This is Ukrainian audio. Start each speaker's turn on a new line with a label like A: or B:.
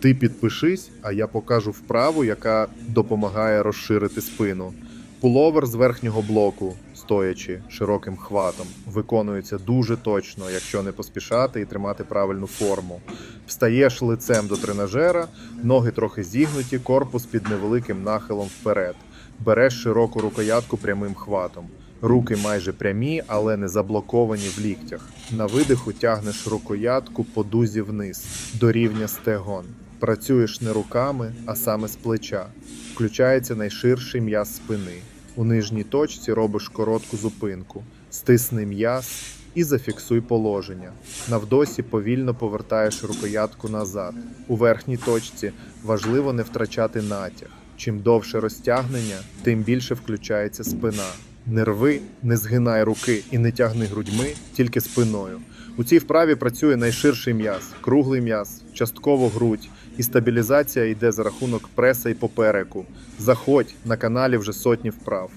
A: Ти підпишись, а я покажу вправу, яка допомагає розширити спину. Пуловер з верхнього блоку, стоячи широким хватом, виконується дуже точно, якщо не поспішати і тримати правильну форму. Встаєш лицем до тренажера, ноги трохи зігнуті, корпус під невеликим нахилом вперед. Береш широку рукоятку прямим хватом. Руки майже прямі, але не заблоковані в ліктях. На видиху тягнеш рукоятку по дузі вниз, до рівня стегон. Працюєш не руками, а саме з плеча. Включається найширший м'яз спини. У нижній точці робиш коротку зупинку. Стисни м'яз і зафіксуй положення. Навдосі повільно повертаєш рукоятку назад. У верхній точці важливо не втрачати натяг. Чим довше розтягнення, тим більше включається спина. Не рви, не згинай руки і не тягни грудьми, тільки спиною. У цій вправі працює найширший м'яз, круглий м'яз, частково грудь, і стабілізація йде за рахунок преса і попереку. Заходь на каналі вже сотні вправ.